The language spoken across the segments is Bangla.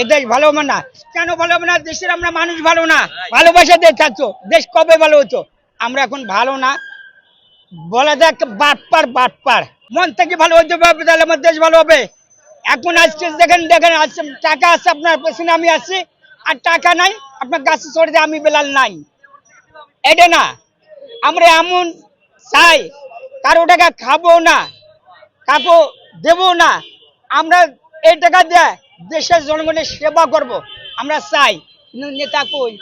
এ দেশ ভালো হবে না। কেন ভালো হবে না? দেশের আমরা মানুষ ভালো না। ভালোবাসা দিয়ে থাকছো দেশ কবে ভালো হতো আমরা এখন ভালো না। বলা যাক বাটপার বাটপার। মন থেকে ভালো হতে হবে, তাহলে আমার দেশ ভালো হবে। এখন আজকে দেখেন দেখেন, আজকে টাকা আছে আপনার, পেছনে আমি আছি। আর টাকা নাই, আপনার গাছে চড়ে আমি বেলাল নাই। এটা না। আমরা এমন চাই, কারও টাকা খাব না, কাকু দেবো না। আমরা এই টাকা দিয়ে দেশের জনগণের সেবা করব, আমরা চাই। নেতা কই?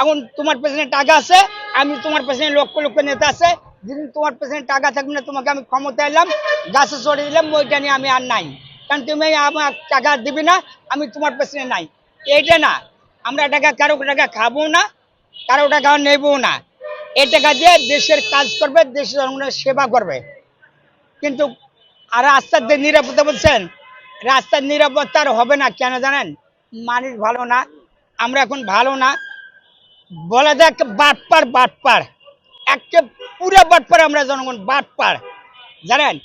এখন তোমার পেছনে টাকা আছে, আমি তোমার পেছনে লক্ষ লক্ষ নেতা আছে, যেদিন তোমার পেছনে টাকা থাকবে না, তোমাকে আমি ক্ষমতা এলাম, গাছে চড়ে দিলাম ওইটা নিয়ে আমি আর নাই। কারণ তুমি আমার টাকা দিবি না, আমি তোমার পেছনে নাই। এইটা না, আমরা টাকা কারও টাকা খাব না, কারও টাকা নেব না। এই টাকা দিয়ে দেশের কাজ করবে, দেশের জনগণের সেবা করবে। কিন্তু আর রাস্তার যে নিরাপত্তা বলছেন রাস্তার নিরাপত্তা আর হবে না, কেন জানেন? মানুষ ভালো না, আমরা এখন ভালো না। বলা যাক বাটপার বাটপার। একটা পুরো বাটপার আমরা জনগণ, বাটপার। জানেন?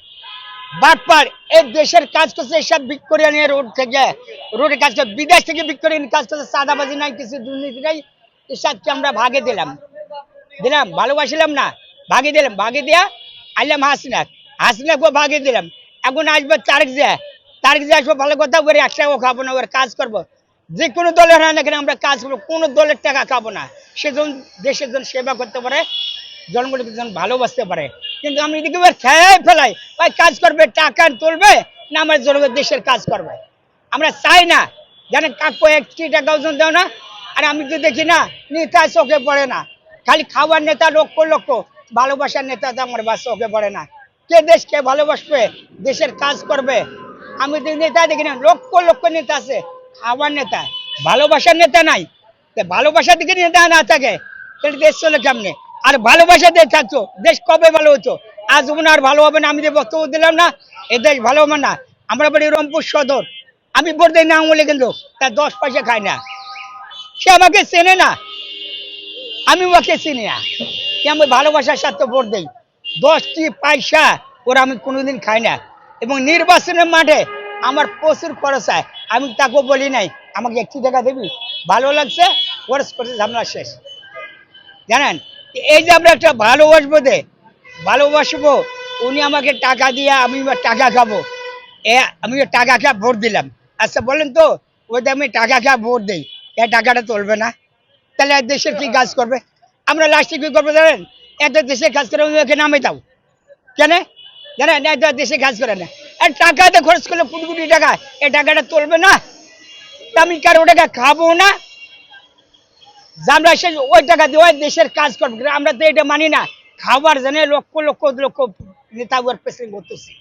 বাটপার, এই দেশের কাজ করছে এসব ভিক্টোরিয়া নিয়ে রোড থেকে রোডে কাজ করছে, বিদেশ থেকে ভিক্টোরিয়া কাজ করছে সাদাবাজি নাই, কিছু দুর্নীতি নাই, এসবকে আমরা ভাগে দিলাম। দিলাম, ভালোবাসিলাম না, ভাগে দিলাম, ভাগে দিয়া আইলাম হাসিনাক, হাসিনাকেও ভাগে দিলাম। এখন আসবে তারেক যে তারেক যে আসব, ভালো কথা করে একসাথে খাব না, ওর কাজ করব। যে কোনো দলের হয় না কেন, আমরা কাজ করব, কোনো দলের টাকা খাব না। সেজন দেশের জন্য সেবা করতে পারে, জনগণকে যেন ভালোবাসতে পারে। কিন্তু আমি এদিকে এবার খেয়াই ফেলাই, ভাই কাজ করবে, টাকা তুলবে, না আমার জনগণ দেশের কাজ করবে। আমরা চাই না জানেন কাকু একটি টাকা ওজন দেও না, আর আমি তো দেখি না, নেতা চোখে পড়ে না। খালি খাবার নেতা, লক্ষ লক্ষ ভালোবাসার নেতা তো আমার বাস চোখে পড়ে না। কে দেশকে ভালোবাসবে, দেশের কাজ করবে আমি তো নেতা দেখি না, লক্ষ লক্ষ নেতা আছে খাবার নেতা। ভালোবাসার নেতা নাই। তা ভালোবাসার দিকে নেতা না থাকে, তাহলে দেশ চলে কেমনে? আর ভালোবাসা দিয়ে থাকছো দেশ কবে ভালো হতো? আজ আর ভালো হবে না, আমি যে বক্তব্য দিলাম না, এ দেশ ভালো হবে না। আমরা বাড়ি রংপুর সদর। আমি ভোট দিই না আমলে কিন্তু তার দশ পয়সা খাই না। সে আমাকে চেনে না। আমি ওকে চিনি না। আমি ভালোবাসার সাথে ভোট দিই? দশটি পয়সা ওরা আমি কোনোদিন খাই না। এবং নির্বাচনের মাঠে আমার প্রচুর খরচ হয়। আমি তাকে বলি নাই, আমাকে একটি টাকা দিবি? ভালো লাগছে খরচ করছে ঝামেলা শেষ। জানেন, এই যে আমরা একটা ভালোবাসবো দে ভালোবাসবো, উনি আমাকে টাকা দিয়ে আমি টাকা খাব। এ, আমি টাকা খেয়ে ভোট দিলাম। আচ্ছা বলেন তো, ওই আমি টাকা খেয়ে ভোট দিই, এ টাকাটা তুলবে না? তাহলে দেশের কি কাজ করবে? আমরা লাস্টে কি করব জানেন? একটা দেশের কাজ করে ওকে নামে দাও। কেন? জানেন একটা দেশে কাজ করে না। আর টাকাতে খরচ করলে কোটি কোটি টাকা। এ টাকাটা তুলবে না। আমি কার ওটাকে খাব না। আমরা সে ওই টাকা দিয়ে ওই দেশের কাজ করব। আমরা তো এটা মানি না। খাবার জানে লক্ষ লক্ষ লক্ষ নেতা পেছনে করতেছি